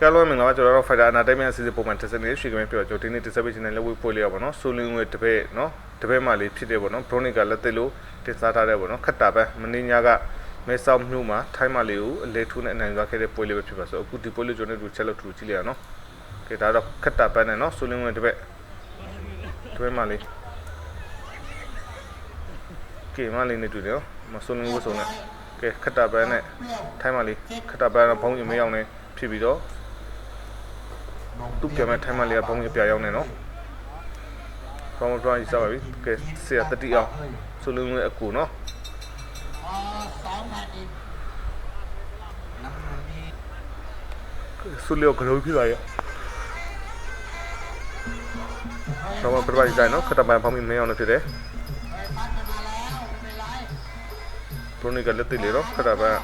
ကဲလုံးမင်္ဂလာပါကျွန်တော်တို့ Fighter Entertainment အစီအစဉ်ပုံမှန်တက်ဆက်နေရွှေကမင်းပြောကျွန်တော်ဒီနေ့တက်ဆက်ပေးခြင်းနဲ့လက်ဝဲပွဲလေးရပါတော့ဆိုလင်းဝဲတပည့်နော်တပည့်မှလေးဖြစ်တယ်ပေါ့နော် Bronica လက်သက်လို့တင်စားထားတယ်ပေါ့နော်ခက်တာပဲမင်းညကမဲဆောက်မြို့မှာထိုင်းမလေးကိုအလဲထိုးနဲ့အနိုင်သွားခဲ့တဲ့ပွဲလေးပဲဖြစ်ပါဆိုအခုဒီပွဲလေးကျွန်တော်တို့ချက်လို့ထူကြည့်လိုက်ရအောင်နော်ကဲဒါတော့ခက်တာပဲနဲ့နော်ဆိုလင်းဝဲတပည့်တပည့်မှလေးကဲမလေးနဲ့တွေ့တယ်နော်မဆိုလင်းဝဲဆုံးနဲ့ကဲခက်တာပဲနဲ့ထိုင်းမလေးခက်တာပဲဘုံရင်မရောက်နေဖြစ်ပြီးတော့ သူ့ပြန်မဲ့ထိုင်းမလေးကဘုံရပြရောက်နေနော်။ဘောင်းဘရောင်းကြီးစားပါပြီ။ကဲဆရာတတိအောင်ဆိုလုံးရဲ့အကူနော်။ဆုလျောကလေးဖြစ်လာရဲ့။တော့ပြပါကြတယ်နော်ခတပန်ဖောင်းမိမင်းအောင်နေဖြစ်တယ်။ပရိုနီကလက်တိလေတော့ခတပန်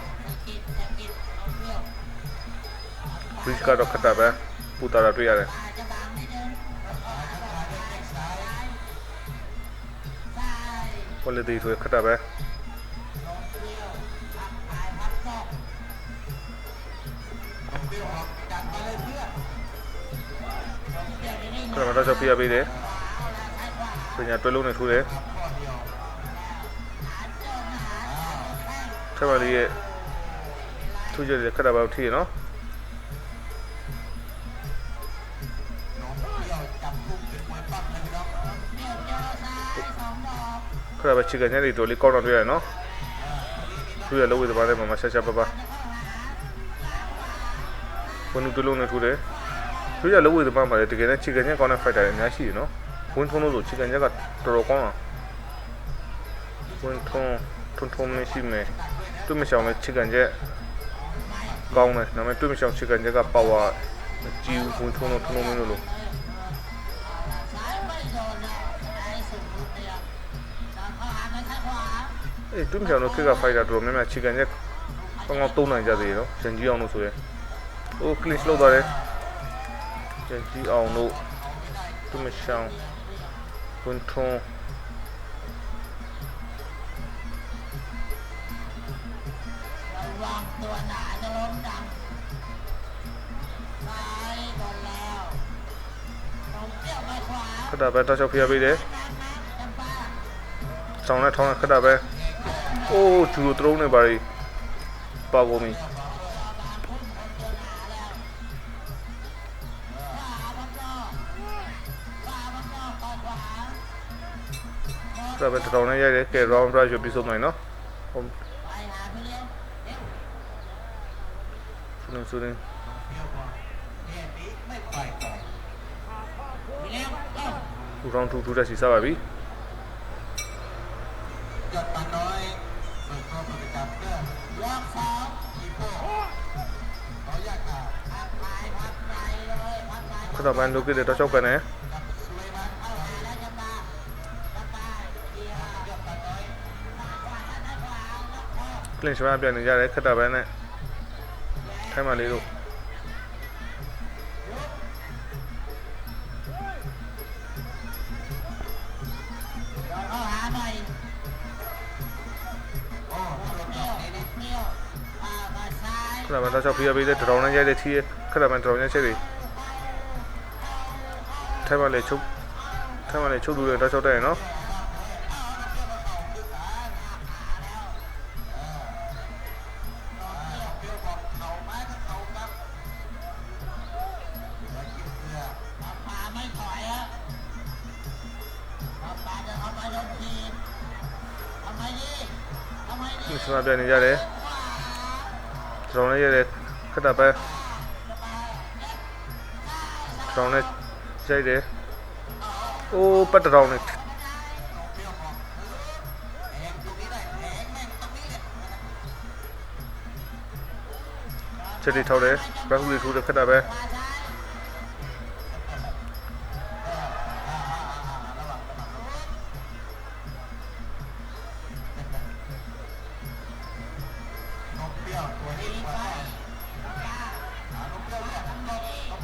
ဘစ်ကတော့ခတပန် ပူတာတာတွေ့ရတယ်။ပလက်တီဆိုခတပန်ခတပန်တော့ပြရပေးတယ်။ပညာတွဲလုံးနဲ့ထိုးတယ်။ထမလေးရဲ့ထူးကြတဲ့ခတပန်ထိရနော်။ ခရပဲချီကန်ညနေတော်လေးကောင်းတော့တွေ့ရတယ်နော်သူရလုံးဝသမားနဲ့မမဆက်ဆက်ပပဝန်နူတလုံးနဲ့ထူတယ်သူရလုံးဝသမားမှာတကယ်နဲ့ချီကန်ညကောင်းတဲ့ fighter အများရှိတယ်နော်ဝန်ထုံးလို့ဆိုချီကန်ညကတော်တော်ကောင်းတာဝန်ထုံးထုံထုံးမရှိမယ်သူမရှောင်မဲ့ချီကန်ညကောင်းတယ်ဒါပေမဲ့သူမရှောင်ချီကန်ညကပါဝါကြီးဝန်ထုံးလို့ထုံးလို့မင်းလို့ အေးတွင်းပြောင်တို့ခက်ကဖိုက်တာတော်တော်များများခြေကန်ရက်ကောင်းကောင်းသုံးနိုင်ကြသေးတယ်နော်ရန်ကြီးအောင်လို့ဆိုရဲဟိုကလစ်လောက်သွားတယ်ရန်ကြီးအောင်တို့တွင်းမရှောင်းကွန်ထုံးခက်တာပဲတောက်ချောက်ဖျက်ပေးတယ် ဆောင်းနဲ့ထောင်းနဲ့ခက်တာပဲအိုးဂျူလိုသရုံးနေပါလေပါကုန်ပြီဒါပဲတောင်းနေရတယ်ကဲ round rush ကိုပြီးဆုံးနိုင်နော်ဟုတ်ဆုနေဆုနေဦး round 2 2တက်စီစားပါပြီห ยดมาน้อยเปิดตัวประจำเด้อวอกสองอีโป้ขออยากอ่ะพักไปพักไปเลยพักไปสำหรับการดูคลิปเดี๋ยวเราชมกันนะเล่นชาวบ้านเปลี่ยนหนึ่งยาเล็กขึ้นต่อไปนะให้มาเลยลูก နဲ့ချက်တွေထိုင်မလေးချုပ်ထိုင်မလေးချုပ်သူတွေတော့ချောက်တဲ့နော်ဒီစမပြန်နေကြတယ် တရောင်းနဲ့ရိုက်တဲ့ခဏပဲတရောင်းနဲ့ရိုက်တယ်အိုးပတ်တရောင်းနဲ့ချက်တွေထောက်တယ်ဘက်ဟူတွေထိုးတယ်ခဏပဲ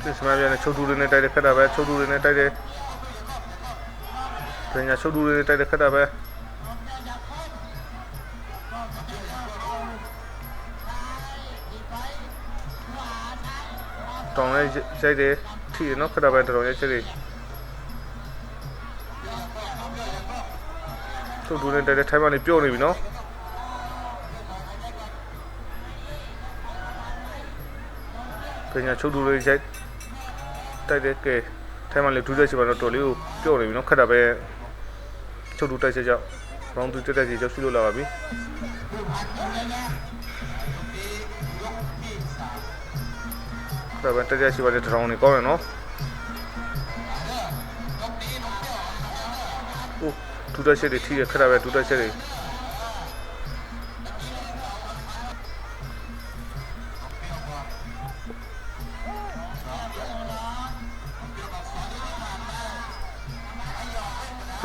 ဒီစမပြန်နေချုပ်သူတွေနဲ့တိုက်တယ်ခဏပဲချုပ်သူတွေနဲ့တိုက်တယ်ပညာချုပ်သူတွေနဲ့တိုက်တယ်ခဏပဲတောင်းလဲရိုက်တယ်ထိရနော်ခက်တာပဲတော်တော်ရိုက်ချက်တွေသူတို့နဲ့တဲ့ထိုင်မှနေပြုတ်နေပြီနော်ပညာချုပ်သူတွေရိုက် တိုက်တဲ့ကဲထိုင်မှလေဒူးတဲ့ချိန်မှာတော့တော်လေးကိုပြုတ်နေပြီနော်ခက်တာပဲချုပ်သူတိုက်ချက်ကြောင့်ဘောင်းသူတက်တက်ကြီးကြောက်ရှိလို့လာပါပြီဒါပဲတက်တက်ရှိပါလေတစ်ထောင်နေကောင်းတယ်နော်အိုးဒူတက်ချက်တွေထိရခက်တာပဲဒူတက်ချက်တွေ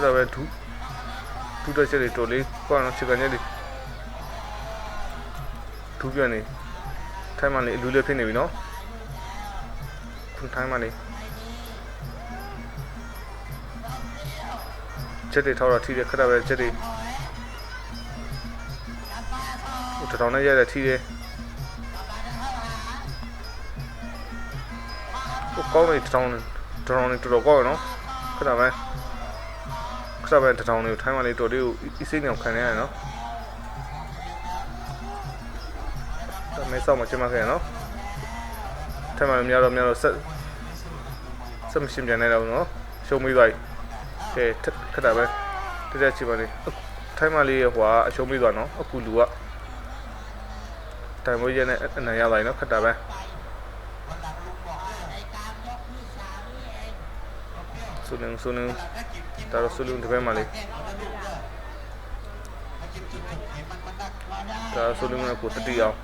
တာပဲဒုဒုတက်ချက်တွေတော်လေးကွာတော့ချစ်ကန်ချက်တွေဒုပြန်နေထိုင်းမှလည်းအလူလေးဖြစ်နေပြီနော်ခုထိုင်းမှလည်းချက်တွေထောက်တော့ထိတယ်ခက်တာပဲချက်တွေတထောင်နဲ့ရတယ်ထိတယ်ဟိုကောင်းနေတထောင်တထောင်နေတော်တော်ကောင်းရနော်ခက်တာပဲ ခက်တာပဲတထောင်နဲ့ထိုင်းမလေးတော်လေးကိုအစိမ့်နေအောင်ခံရရနော်ဒါမဲဆောက်မှကျမခဲ့ရနော်ထပ်မှလည်းများတော့များတော့ဆက်ဆက်မရှင်းပြန်နိုင်တော့ဘူးနော်ရှုံးမိသွားပြီကဲထက်ခက်တာပဲတက်တက်ချီပါလေအခုထိုင်းမလေးရဲ့ဟွာအရှုံးမိသွားနော်အခုလူကတိုင်မွေးရနဲ့အနံ့ရသွားပြီနော်ခက်တာပဲ ဆူလင်းဆူလင်းဒါတော့ဆူလင်းတစ်ဖက်မှာလေးဒါဆူလင်းကကိုတတိအောင်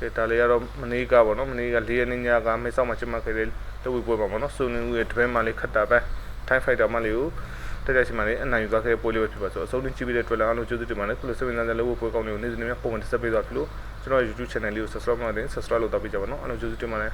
ကဲဒါလေးကတော့မနေ့ကပေါ့နော်မနေ့က၄ရက်နေ့ညကမေဆောက်မှာချစ်မှခဲ့တဲ့တဝီပွဲပါပေါ့နော်စုံနေဦးရဲ့တပည့်မလေးခတ်တာပဲထိုင်းဖိုက်တာမလေးကိုတက်တက်ရှိမှလေးအနိုင်ယူသွားခဲ့တဲ့ပွဲလေးပဲဖြစ်ပါဆိုအဆုံးတင်ကြည့်ပြီးတဲ့တွေ့လာအောင်လို့ကျေးဇူးတင်ပါတယ်ခုလိုစိတ်ဝင်စားတဲ့လို့ပွဲကောင်းတွေကိုနေ့စဉ်နေ့ပုံမှန်တက်ဆက်ပေးသွားပြီလို့ကျွန်တော် YouTube channel လေးကို subscribe လုပ်တဲ့ subscribe လုပ်တော့ပြကြပါနော်အားလုံးကျေးဇူးတင်ပါတယ်